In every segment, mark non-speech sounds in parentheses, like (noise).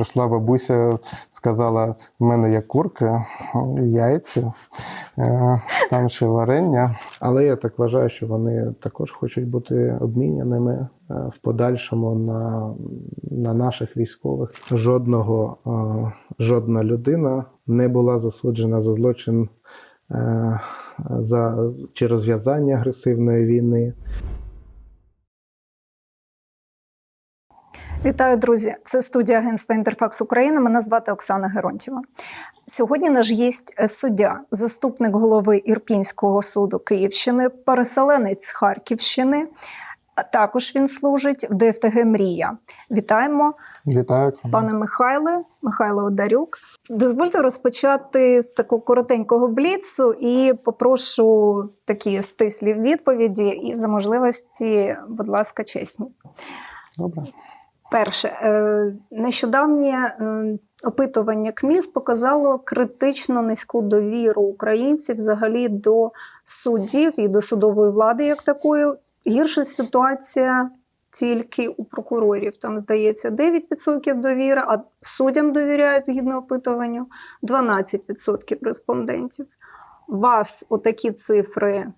прийшла бабуся, сказала: в мене є курка, яйця, е, там ще варення. Але я так вважаю, що вони також хочуть бути обміняними е, в подальшому на, на наших військових. Жодного, е, жодна людина не була засуджена за злочин за, чи розв'язання агресивної війни. Вітаю, друзі! Це студія агентства Інтерфакс України. Мене звати Оксана Геронтьєва. Сьогодні наш гість е, суддя, заступник голови Ірпінського суду Київщини, переселенець Харківщини. Також він служить в ДФТГ Мрія. Вітаємо, Вітаю, Оксана. пане Михайле, Михайло Одарюк. Дозвольте розпочати з такого коротенького бліцу і попрошу такі стислі відповіді і за можливості, будь ласка, чесні. Добре. Перше, е, нещодавнє е, опитування КМІС показало критично низьку довіру українців взагалі до суддів і до судової влади як такої. Гірша ситуація тільки у прокурорів. Там, здається, 9% довіри, а суддям довіряють згідно опитуванню 12% респондентів. Вас отакі цифри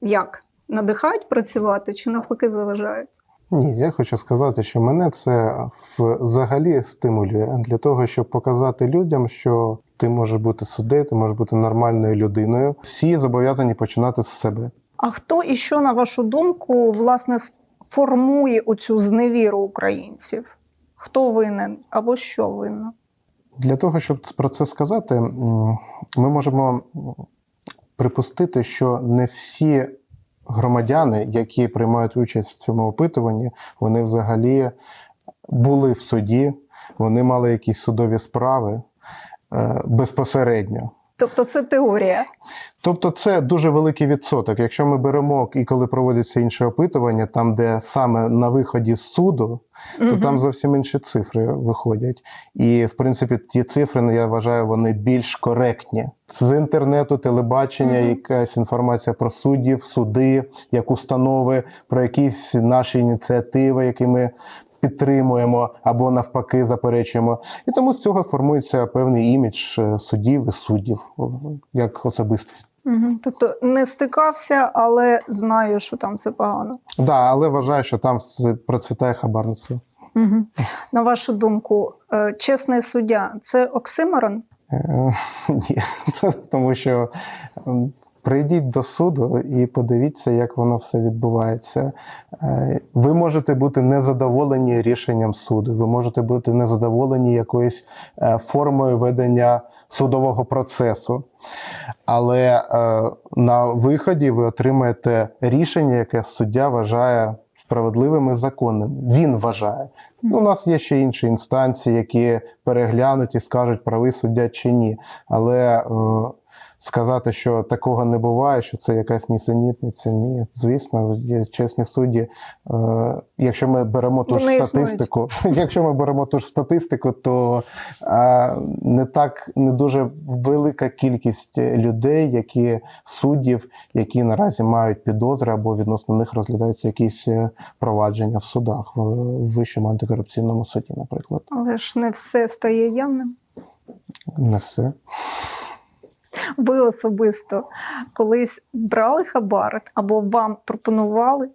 як? Надихають працювати чи навпаки заважають? Ні, я хочу сказати, що мене це взагалі стимулює для того, щоб показати людям, що ти можеш бути суддею, ти можеш бути нормальною людиною. Всі зобов'язані починати з себе. А хто і що, на вашу думку, власне, формує оцю зневіру українців? Хто винен або що винно? Для того, щоб про це сказати, ми можемо припустити, що не всі громадяни, які приймають участь в цьому опитуванні, вони взагалі були в суді, вони мали якісь судові справи е, безпосередньо. Тобто це теорія. Тобто це дуже великий відсоток. Якщо ми беремо і коли проводяться інші опитування, там де саме на виході з суду, то Мгм. там зовсім інші цифри виходять. І в принципі, ті цифри, ну, я вважаю, вони більш коректні. З інтернету, телебачення, Мгм. якась інформація про суддів, суди, як установи, про якісь наші ініціативи, які ми. Підтримуємо або навпаки заперечуємо, і тому з цього формується певний імідж е, суддів і суддів як особистість. Угу. Тобто не стикався, але знаю, що там все погано. Так, да, але вважаю, що там процвітає хабарництво. Угу. На вашу думку, е, чесний суддя це оксиморон? Е, (laughs) Ні, (laughs) тому що прийдіть до суду і подивіться, як воно все відбувається. Е, Ви можете бути незадоволені рішенням суду, ви можете бути незадоволені якоюсь е, формою ведення судового процесу. Але е, на виході ви отримаєте рішення, яке суддя вважає справедливим і законним. Він вважає. Ну, у нас є ще інші інстанції, які переглянуть і скажуть, правий суддя чи ні. Але сказати, що такого не буває, що це якась нісенітниця, ні. Звісно, є чесні судді. Е, якщо ми беремо ту ж статистику, (laughs) якщо ми беремо ту ж статистику, то е, не так не дуже велика кількість людей, які суддів, які наразі мають підозри або відносно них розглядаються якісь е, провадження в судах в в вищому антикорупційному суді, наприклад. Але ж не все стає явним. Не все. (laughs) Ви особисто колись брали хабар або вам пропонували?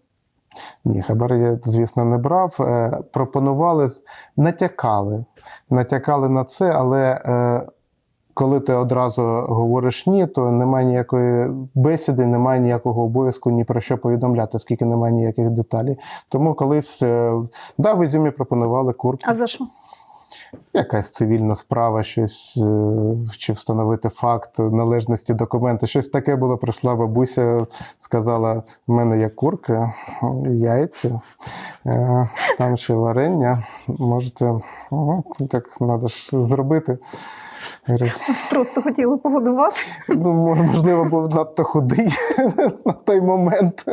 Ні, хабар я, звісно, не брав. Е, пропонували, натякали. Натякали на це, але е, коли ти одразу говориш ні, то немає ніякої бесіди, немає ніякого обов'язку ні про що повідомляти, оскільки немає ніяких деталей. Тому колись е, да, в Ізюмі пропонували курки. А за що? Якась цивільна справа, щось е, чи встановити факт належності документа. Щось таке було. Прийшла бабуся, сказала: в мене є курка, яйця, е, там ще варення. Можете, ага, так треба ж зробити. Вас просто хотіли погодувати? Ну, можливо, був надто худий (laughs) на той момент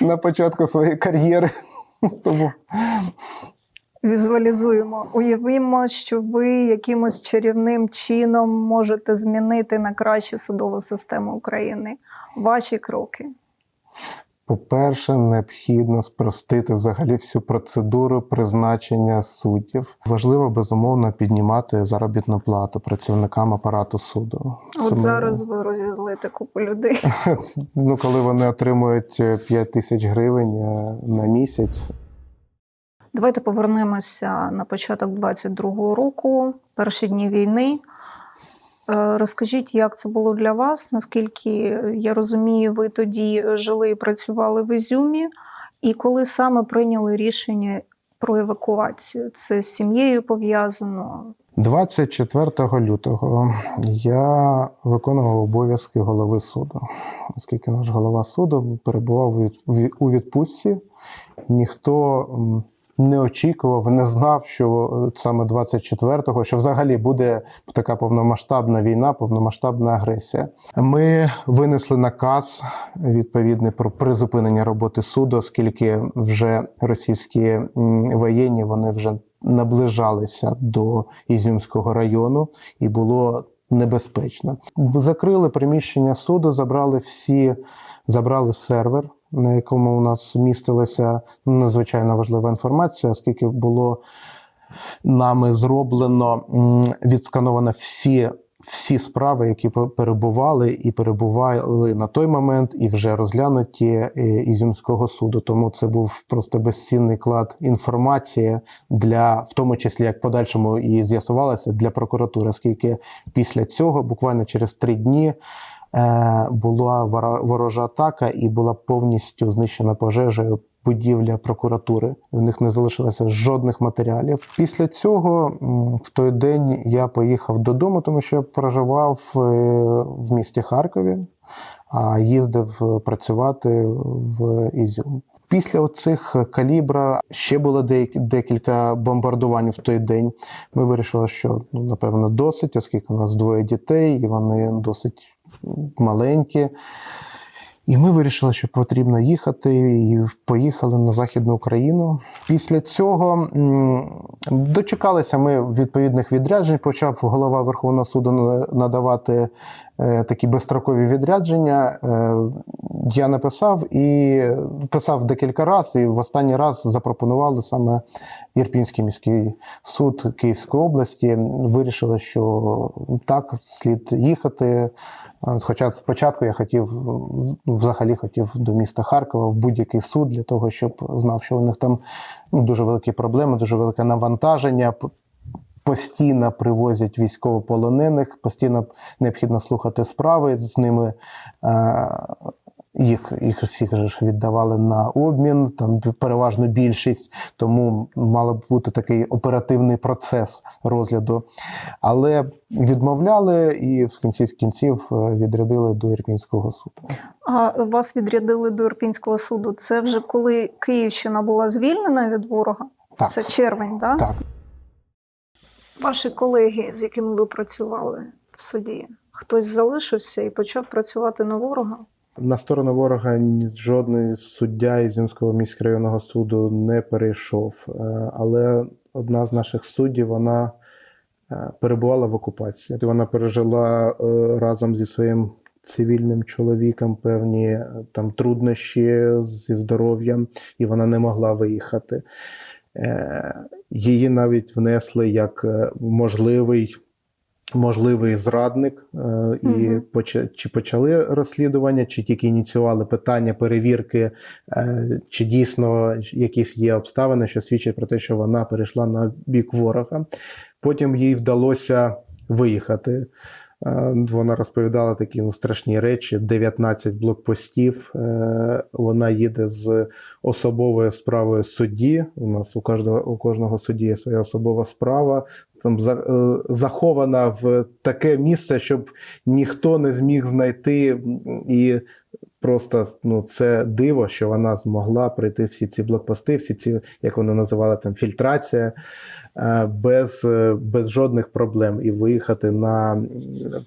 на початку своєї кар'єри. Тому Візуалізуємо, уявімо, що ви якимось чарівним чином можете змінити на краще судову систему України. Ваші кроки. По-перше, необхідно спростити взагалі всю процедуру призначення суддів. Важливо безумовно піднімати заробітну плату працівникам апарату суду. От ми- зараз ви розізлите купу людей. (laughs) ну, коли вони отримують 5 тисяч гривень е, на місяць, Давайте повернемося на початок 22-го року, перші дні війни. Е, Розкажіть, як це було для вас? Наскільки я розумію, ви тоді жили і працювали в Ізюмі, і коли саме прийняли рішення про евакуацію? Це з сім'єю пов'язано? 24 лютого я виконував обов'язки голови суду, оскільки наш голова суду перебував у від- у від- у відпустці. Ніхто не очікував, не знав, що е, саме 24-го, що взагалі буде така повномасштабна війна, повномасштабна агресія. Ми винесли наказ відповідний про призупинення роботи суду, оскільки вже російські воєнні вони вже наближалися до Ізюмського району і було небезпечно. Закрили приміщення суду, забрали всі, забрали сервер, на якому у нас містилася надзвичайно важлива інформація, оскільки було нами зроблено відскановано всі. Всі справи, які пе- перебували і перебували на той момент, і вже розглянуті е, Ізюмського суду. Тому це був просто безцінний клад інформації для, в тому числі як подальшому і з'ясувалося для прокуратури, оскільки після цього, буквально через три дні, була вора- ворожа атака і була повністю знищена пожежею будівля прокуратури. в них не залишилося жодних матеріалів. Після цього, в той день, я поїхав додому, тому що я проживав е, в місті Харкові, а їздив е, працювати в Ізюм. Після оцих калібра ще було декілька бомбардувань в той день. Ми вирішили, що ну, напевно досить, оскільки у нас двоє дітей, і вони досить маленькі. І ми вирішили, що потрібно їхати, і поїхали на Західну Україну. Після цього дочекалися ми відповідних відряджень. Почав голова Верховного суду надавати е, такі безстрокові відрядження. Е, я написав і писав декілька разів, і в останній раз запропонували саме Ірпінський міський суд Київської області. Вирішили, що так, слід їхати. Е, Хоча спочатку я хотів взагалі хотів до міста Харкова в будь-який суд для того, щоб знав, що у них там ну, дуже великі проблеми, дуже велике навантаження. Постійно привозять військовополонених, постійно необхідно слухати справи з ними. е, Їх, їх всіх ж віддавали на обмін, там переважно більшість, тому мало б бути такий оперативний процес розгляду. Але відмовляли і в кінці кінців е, відрядили до Ірпінського суду. А вас відрядили до Ірпінського суду. Це вже коли Київщина була звільнена від ворога? Так. Це червень, да? Так. Ваші колеги, з якими ви працювали в суді, хтось залишився і почав працювати на ворога? На сторону ворога жодний суддя Ізюмського міськрайонного суду не перейшов. Е, Але одна з наших суддів вона е, перебувала в окупації. Вона пережила е, разом зі своїм цивільним чоловіком певні там труднощі зі здоров'ям, і вона не могла виїхати. Е, Її навіть внесли як е, можливий. Можливий зрадник, е, і чи почали розслідування, чи тільки ініціювали питання перевірки, чи дійсно якісь є обставини, що свідчать про те, що вона перейшла на бік ворога. Потім їй вдалося виїхати. Е, Вона розповідала такі ну, страшні речі: 19 блокпостів. Е, Вона їде з особовою справою судді. У нас у кожного у кожного судді є своя особова справа. Там е, захована в таке місце, щоб ніхто не зміг знайти. І просто ну, це диво, що вона змогла пройти всі ці блокпости, всі ці, як вони називали там, фільтрація, е, без, е, без жодних проблем і виїхати на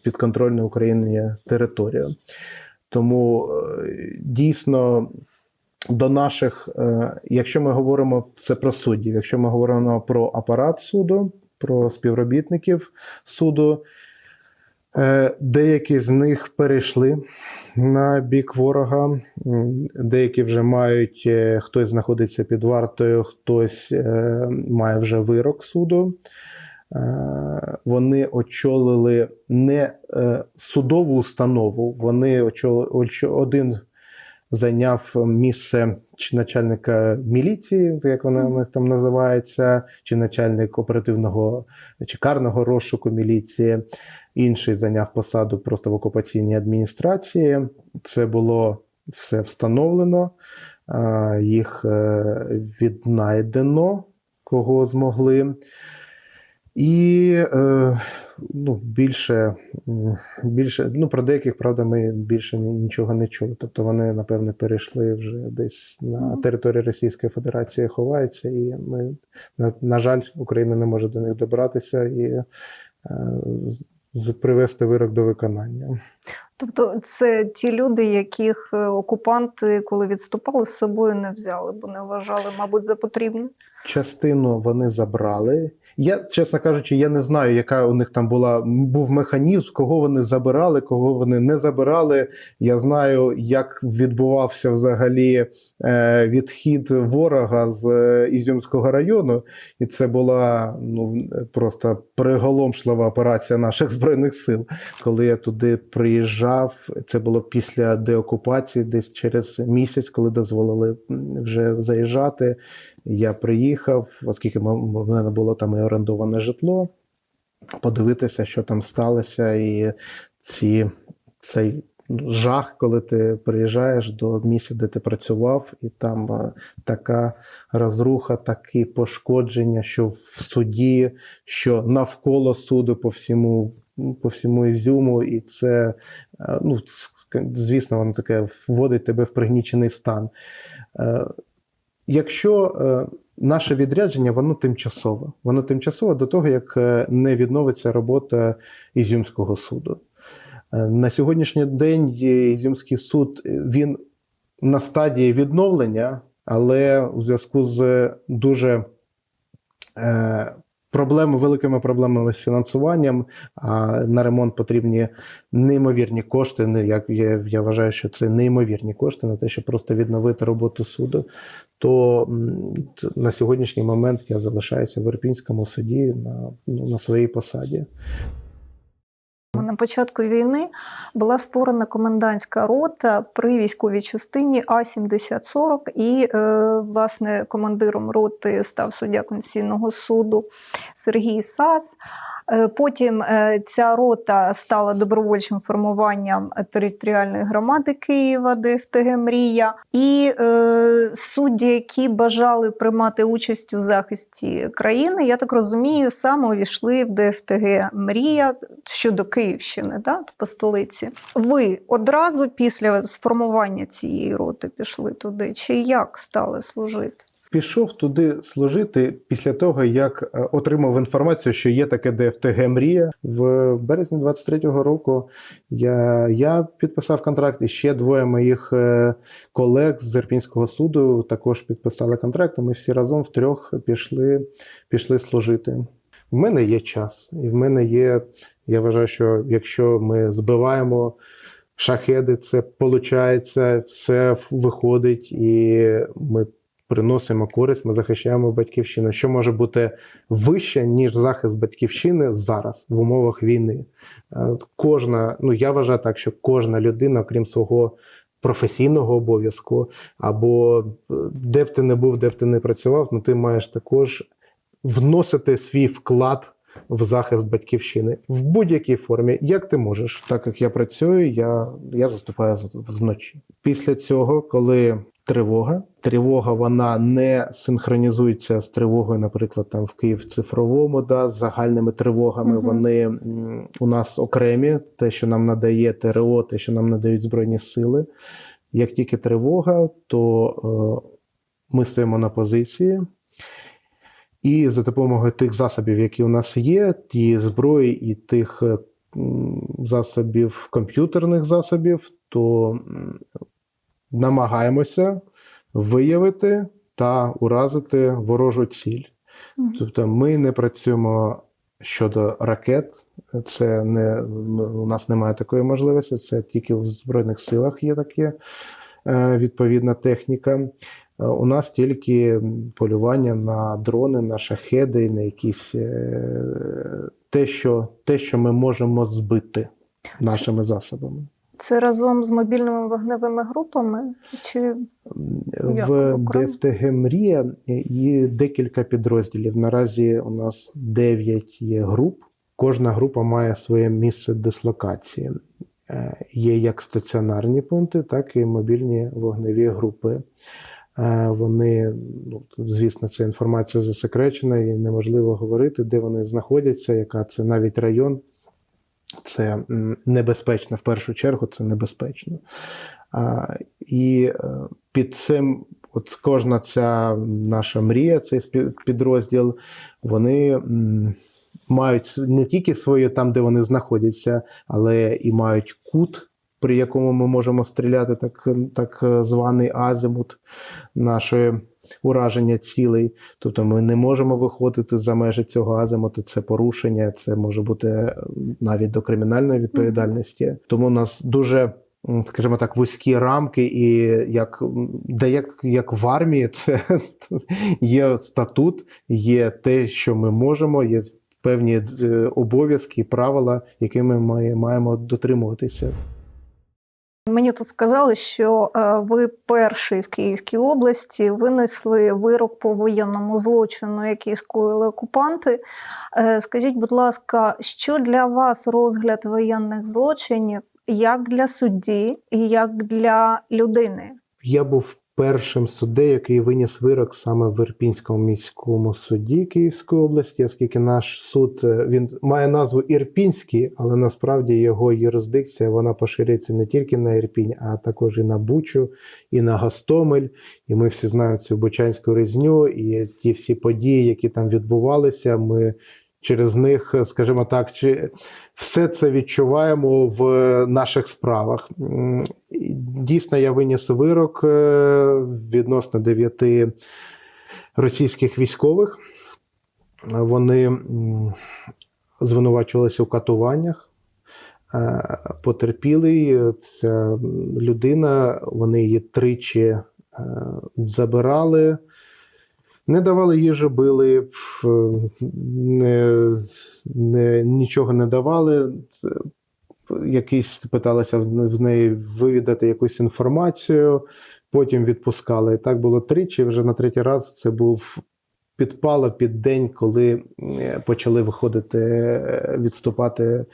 підконтрольну Україні територію. Тому е, дійсно. До наших, якщо ми говоримо це про суддів, якщо ми говоримо про апарат суду, про співробітників суду, Деякі з них перейшли на бік ворога, деякі вже мають, е, хтось знаходиться під вартою, хтось е, має вже вирок суду. Е, Вони очолили не е, судову установу, вони очолили один зайняв місце чи начальника міліції, як вона у них там називається, чи начальник оперативного чи карного розшуку міліції. Інший зайняв посаду просто в окупаційній адміністрації. Це було все встановлено, їх е, віднайдено, кого змогли. І е, ну, більше, більше, ну про деяких, правда, ми більше нічого не чули. Тобто вони, напевне, перейшли вже десь на Мгм. території Російської Федерації, ховаються, і ми, на, жаль, Україна не може до них добратися і е, привести вирок до виконання. Тобто це ті люди, яких е, окупанти, коли відступали, з собою не взяли, бо не вважали, мабуть, за потрібне. Частину вони забрали. Я, чесно кажучи, я не знаю, яка у них там була був механізм, кого вони забирали, кого вони не забирали. Я знаю, як відбувався взагалі е, відхід ворога з е, Ізюмського району, і це була ну просто приголомшлива операція наших збройних сил. Коли я туди приїжджав, це було після деокупації, десь через місяць, коли дозволили вже заїжджати. Я приїхав, оскільки в мене було там і орендоване житло, подивитися, що там сталося, і ці, цей жах, коли ти приїжджаєш до місця, де ти працював, і там е, така розруха, такі пошкодження, що в суді, що навколо суду по всьому. По всьому ізюму, і це, е, ну, звісно, воно таке вводить тебе в пригнічений стан. Якщо е, наше відрядження, воно тимчасове. Воно тимчасове до того, як е, не відновиться робота Ізюмського суду. Е, На сьогоднішній день Ізюмський суд він на стадії відновлення, але у зв'язку з дуже проблеми, великими проблемами з фінансуванням, а на ремонт потрібні неймовірні кошти. Як Я, я вважаю, що це неймовірні кошти на те, щоб просто відновити роботу суду. То на сьогоднішній момент я залишаюся в Ірпінському суді на, ну, на своїй посаді. На початку війни була створена комендантська рота при військовій частині А-7040, і е, власне командиром роти став суддя Конституційного суду Сергій Сас. Е, Потім е, ця рота стала добровольчим формуванням територіальної громади Києва, ДФТГ Мрія. І е, судді, які бажали приймати участь у захисті країни, я так розумію, саме увійшли в ДФТГ Мрія щодо Київщини, да, по столиці. Ви одразу після сформування цієї роти пішли туди, чи як стали служити? Пішов туди служити після того, як е, отримав інформацію, що є таке ДФТГ Мрія. В березні 23-го року я, я підписав контракт, і ще двоє моїх е, колег з Зерпінського суду також підписали контракт. і Ми всі разом втрьох пішли, пішли служити. В мене є час, і в мене є. Я вважаю, що якщо ми збиваємо шахеди, це виходить, все виходить, і ми приносимо користь, ми захищаємо батьківщину. Що може бути вище, ніж захист батьківщини зараз в умовах війни? Е, Кожна, ну я вважаю так, що кожна людина, крім свого професійного обов'язку, або е, де б ти не був, де б ти не працював, ну ти маєш також вносити свій вклад. В захист батьківщини в будь-якій формі, як ти можеш, так як я працюю, я, я заступаю вночі. Після цього, коли тривога, тривога вона не синхронізується з тривогою, наприклад, там в Київ цифровому, да, з загальними тривогами. Мгм. Вони у нас окремі, те, що нам надає ТРО, те, що нам надають Збройні сили. Як тільки тривога, то е, ми стоїмо на позиції. І за допомогою тих засобів, які у нас є, ті зброї і тих засобів, комп'ютерних засобів, то намагаємося виявити та уразити ворожу ціль. Тобто ми не працюємо Щодо ракет, це не у нас немає такої можливості. Це тільки в збройних силах є таке е, відповідна техніка. У нас тільки полювання на дрони, на шахеди, на якісь е, те, що, те, що ми можемо збити нашими засобами. Це разом з мобільними вогневими групами? Чи В? ДФТГ Мрія є декілька підрозділів. Наразі у нас 9 є груп. Кожна група має своє місце дислокації. Е, Є як стаціонарні пункти, так і мобільні вогневі групи. Е, Вони, ну, звісно, ця інформація засекречена і неможливо говорити, де вони знаходяться, яка це навіть район. Це небезпечно в першу чергу, це небезпечно. А, і е, під цим, от кожна ця наша мрія, цей підрозділ, вони мають не тільки своє там, де вони знаходяться, але і мають кут, при якому ми можемо стріляти, так, так е, званий азимут нашої ураження цілей. Тобто ми не можемо виходити за межі цього азимуту. Це порушення, це може бути е, навіть до кримінальної відповідальності. Тому у нас дуже. Скажімо так, вузькі рамки, і як де як, як в армії, (laughs) це є статут, є те, що ми можемо, є певні е, обов'язки, правила, якими ми маємо дотримуватися. Мені тут сказали, що е, ви перший в Київській області винесли вирок по воєнному злочину, який скоїли окупанти. Е, Скажіть, будь ласка, що для вас розгляд воєнних злочинів як для судді і як для людини? Я був першим суддею, який виніс вирок саме в Ірпінському міському суді Київської області, оскільки наш суд е, він має назву Ірпінський, але насправді його юрисдикція вона поширюється не тільки на Ірпінь, а також і на Бучу, і на Гостомель. І ми всі знаємо цю Бучанську резню і ті всі події, які там відбувалися. Ми через них, скажімо так, чи все це відчуваємо в наших справах. Дійсно, я виніс вирок е, відносно дев'яти російських військових. Вони звинувачувалися у катуваннях. Е, Потерпілий, ця людина, вони її тричі е, забирали, не давали їжі, били, не, не, нічого не давали. Якісь питалися в неї вивідати якусь інформацію, потім відпускали. Так було тричі. Вже на третій раз це був підпало під день, коли е, почали виходити, е, відступати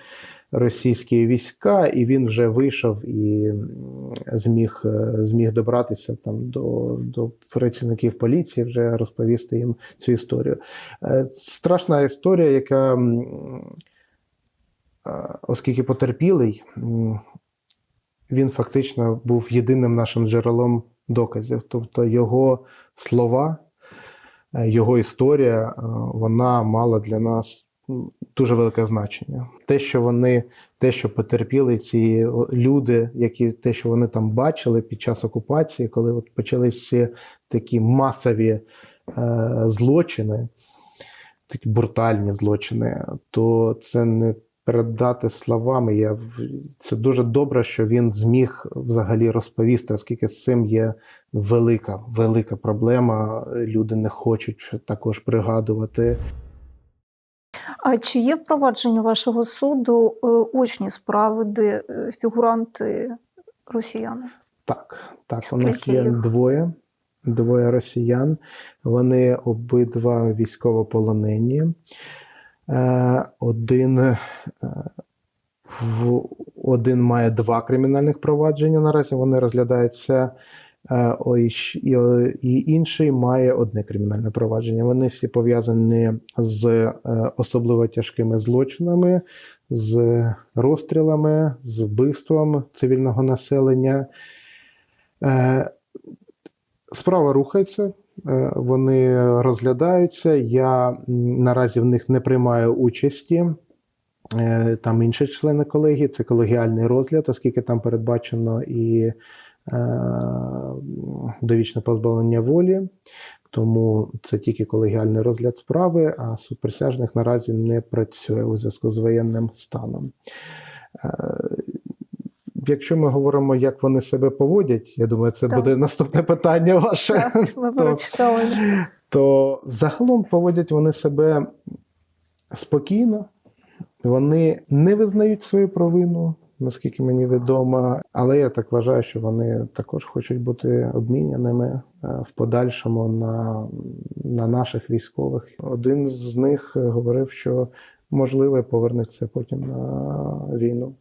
російські війська, і він вже вийшов і зміг, е, зміг добратися там до, до працівників поліції, вже розповісти їм цю історію. Е, Страшна історія, яка, е, оскільки потерпілий, він фактично був єдиним нашим джерелом доказів. Тобто його слова, його історія, вона мала для нас дуже велике значення. Те, що вони, те, що потерпіли ці люди, які те, що вони там бачили під час окупації, коли от почалися такі масові е, злочини, такі брутальні злочини, то це не передати словами. Я це дуже добре, що він зміг взагалі розповісти, оскільки з цим є велика, велика проблема. Люди не хочуть також пригадувати. А чи є впровадження вашого суду е, очні справи, де е, фігуранти росіяни? Так, так, у нас є їх? двоє, двоє росіян. Вони обидва військовополонені. Е, Один, в, один має два кримінальних провадження. Наразі вони розглядаються. Е, і, інший має одне кримінальне провадження. Вони всі пов'язані з е, особливо тяжкими злочинами, з розстрілами, з вбивством цивільного населення. Е, Справа рухається, вони розглядаються. Я наразі в них не приймаю участі. Там інші члени колегії, це колегіальний розгляд, оскільки там передбачено і довічне позбавлення волі. Тому це тільки колегіальний розгляд справи, а суд присяжних наразі не працює у зв'язку з воєнним станом. Е, Якщо ми говоримо, як вони себе поводять, я думаю, це Так. буде наступне питання ваше. Так, ми (laughs) То- то загалом поводять вони себе спокійно, вони не визнають свою провину, наскільки мені відомо. Але я так вважаю, що вони також хочуть бути обміняними е, в подальшому на, на наших військових. Один з них говорив, що можливо повернеться потім на війну.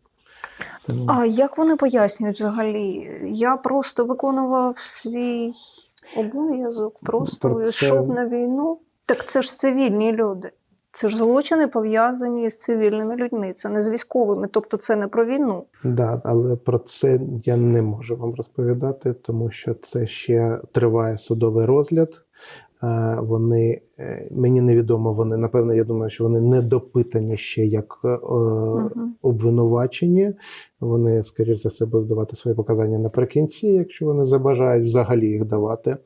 Тому... А як вони пояснюють взагалі? Я просто виконував свій обов'язок, просто Про це- йшов на війну. Так це ж цивільні люди. Це ж злочини пов'язані з цивільними людьми, це не з військовими, тобто це не про війну. Да, але про це я не можу вам розповідати, тому що це ще триває судовий розгляд. Е, Вони е, мені невідомо. Вони напевно, я думаю, що вони не допитані ще як е, обвинувачені. Вони, скоріш за все, будуть давати свої показання наприкінці, якщо вони забажають взагалі їх давати.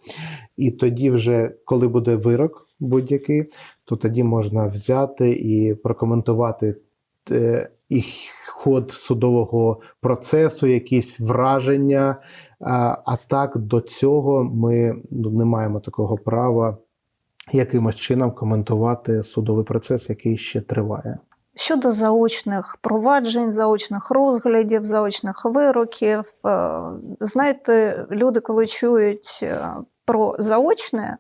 І тоді, вже коли буде вирок будь-який, то тоді можна взяти і прокоментувати е, і ход судового процесу, якісь враження. А, так до цього ми ну, не маємо такого права якимось чином коментувати судовий процес, який ще триває. Щодо заочних проваджень, заочних розглядів, заочних вироків, е, знаєте, люди, коли чують е, про заочне,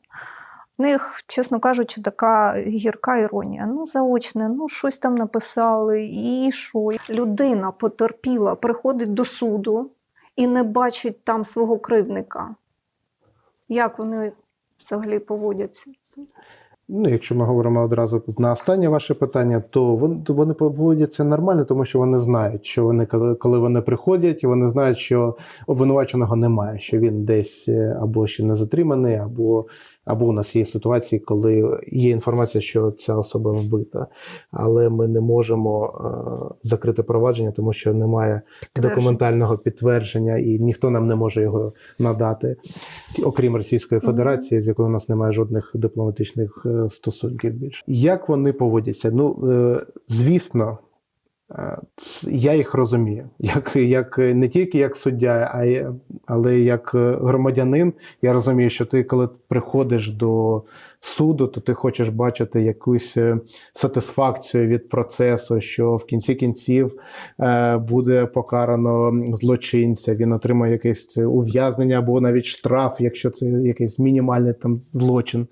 них, чесно кажучи, така гірка іронія. Ну, заочне, ну щось там написали, і що? Людина потерпіла, приходить до суду і не бачить там свого кривника. Як вони взагалі поводяться? Ну, якщо ми говоримо одразу на останнє ваше питання, то вони, поводяться нормально, тому що вони знають, що вони коли, коли вони приходять, вони знають, що обвинуваченого немає, що він десь е, або ще не затриманий, або, або у нас є ситуації, коли є інформація, що ця особа вбита. Але ми не можемо е, закрити провадження, тому що немає Підтвердження. документального підтвердження, і ніхто нам не може його надати, окрім Російської Федерації, з якою у нас немає жодних дипломатичних е, стосунків більше. Як вони поводяться? Ну, е, звісно. Я їх розумію, як, як не тільки як суддя, а й, але як громадянин. Я розумію, що ти, коли приходиш до суду, то ти хочеш бачити якусь е, сатисфакцію від процесу, що в кінці кінців е, буде покарано злочинця, він отримає якесь ув'язнення або навіть штраф, якщо це якийсь мінімальний там злочин.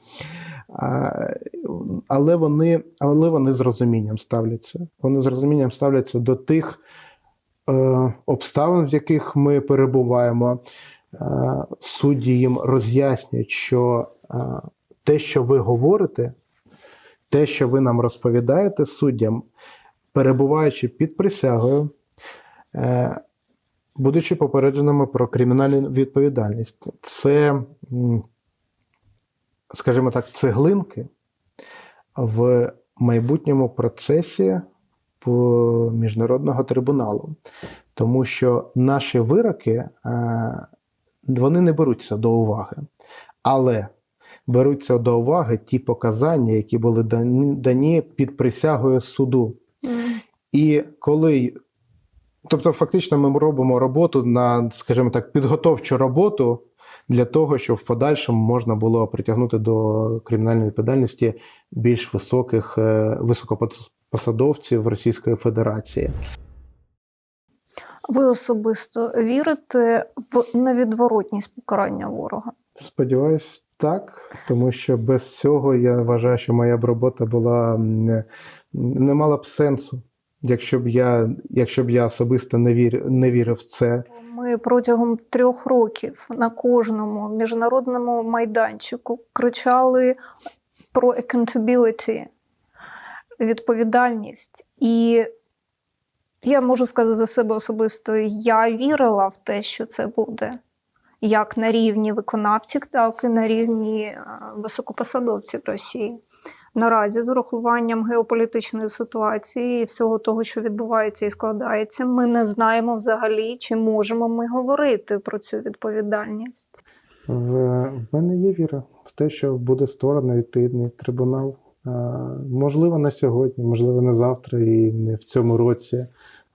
Але вони, але вони з розумінням ставляться. Вони з розумінням ставляться до тих е, обставин, в яких ми перебуваємо. Е, судді їм роз'яснюють, що е, те, що ви говорите, те, що ви нам розповідаєте суддям, перебуваючи під присягою, е, будучи попередженими про кримінальну відповідальність, це, скажімо так, цеглинки в майбутньому процесі міжнародного трибуналу. Тому що наші вироки е, вони не беруться до уваги. Але беруться до уваги ті показання, які були дані, дані під присягою суду. І коли, тобто, фактично, ми робимо роботу на, скажімо так, підготовчу роботу для того, щоб в подальшому можна було притягнути до кримінальної відповідальності більш високих е, високопосадовців Російської Федерації. Ви особисто вірите в невідворотність покарання ворога? Сподіваюсь, так, тому що без цього я вважаю, що моя б робота була не, не мала б сенсу, якщо б я, якщо б я особисто не вірив, не вірив в це. Ми протягом трьох років на кожному міжнародному майданчику кричали про accountability, відповідальність. І я можу сказати за себе особисто, я вірила в те, що це буде як на рівні виконавців, так і на рівні е, високопосадовців Росії. Наразі, з урахуванням геополітичної ситуації і всього того, що відбувається і складається, ми не знаємо взагалі, чи можемо ми говорити про цю відповідальність. В, в мене є віра в те, що буде створено відповідний трибунал. Можливо, не сьогодні, можливо, не завтра і не в цьому році,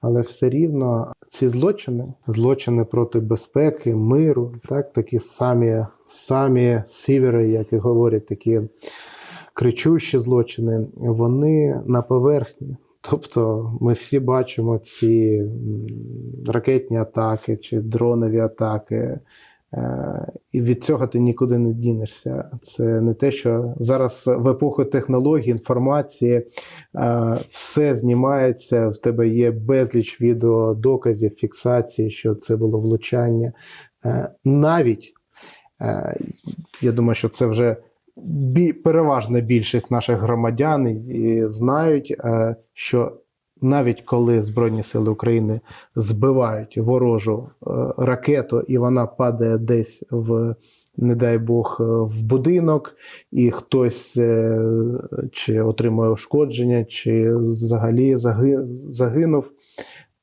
але все рівно ці злочини, злочини проти безпеки, миру, так, такі самі, самі сівери, як і говорять, такі кричущі злочини, вони на поверхні. Тобто ми всі бачимо ці ракетні атаки чи дронові атаки. Е, І від цього ти нікуди не дінешся. Це не те, що зараз в епоху технологій, інформації е, все знімається. В тебе є безліч відеодоказів, фіксації, що це було влучання. Е, Навіть я думаю, що це вже бі- переважна більшість наших громадян знають, е, що навіть коли Збройні Сили України збивають ворожу е, ракету, і вона падає десь в, не дай Бог, е, в будинок, і хтось чи отримує ушкодження, чи взагалі загинув,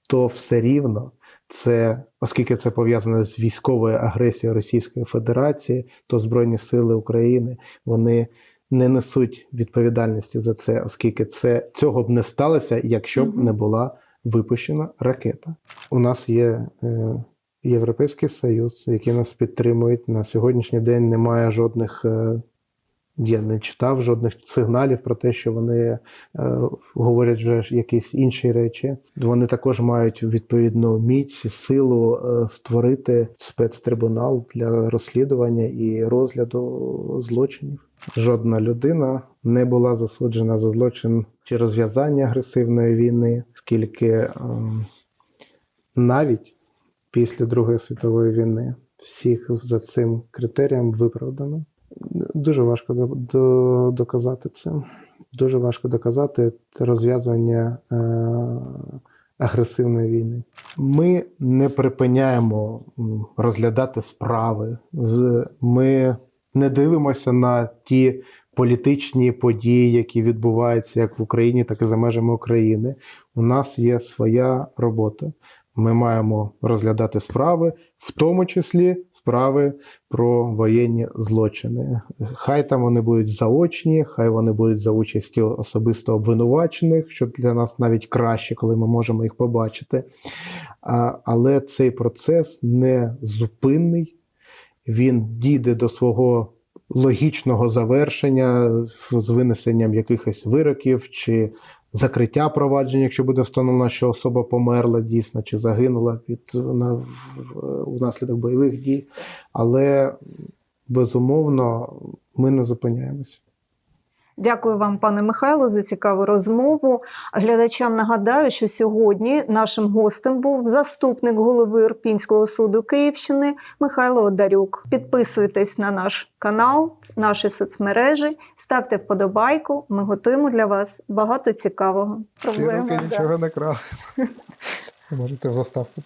то все рівно це, оскільки це пов'язано з військовою агресією Російської Федерації, то Збройні Сили України вони не несуть відповідальності за це, оскільки це цього б не сталося, якщо б не була випущена ракета. У нас є е, Європейський Союз, який нас підтримують. На сьогоднішній день немає жодних. Е, я не читав жодних сигналів про те, що вони е, говорять вже якісь інші речі. Вони також мають відповідну міць, силу е, створити спецтрибунал для розслідування і розгляду злочинів. Жодна людина не була засуджена за злочин чи розв'язання агресивної війни, оскільки ем, навіть після Другої світової війни всіх за цим критеріям виправдано. Дуже важко до, до, доказати це. Дуже важко доказати розв'язування е, агресивної війни. Ми не припиняємо розглядати справи. Ми не дивимося на ті політичні події, які відбуваються як в Україні, так і за межами України. У нас є своя робота. Ми маємо розглядати справи, в тому числі справи про воєнні злочини. Хай там вони будуть заочні, хай вони будуть за участі особисто обвинувачених, що для нас навіть краще, коли ми можемо їх побачити. Але цей процес не зупинний, він дійде до свого логічного завершення з винесенням якихось вироків чи закриття провадження, якщо буде встановлено, що особа померла дійсно чи загинула від на, внаслідок бойових дій. Але безумовно ми не зупиняємося. Дякую вам, пане Михайло, за цікаву розмову. Глядачам нагадаю, що сьогодні нашим гостем був заступник голови Ірпінського суду Київщини Михайло Одарюк. Підписуйтесь на наш канал, наші соцмережі, ставте вподобайку. Ми готуємо для вас багато цікавого. Проблема, да. не крали. Можете в заставку.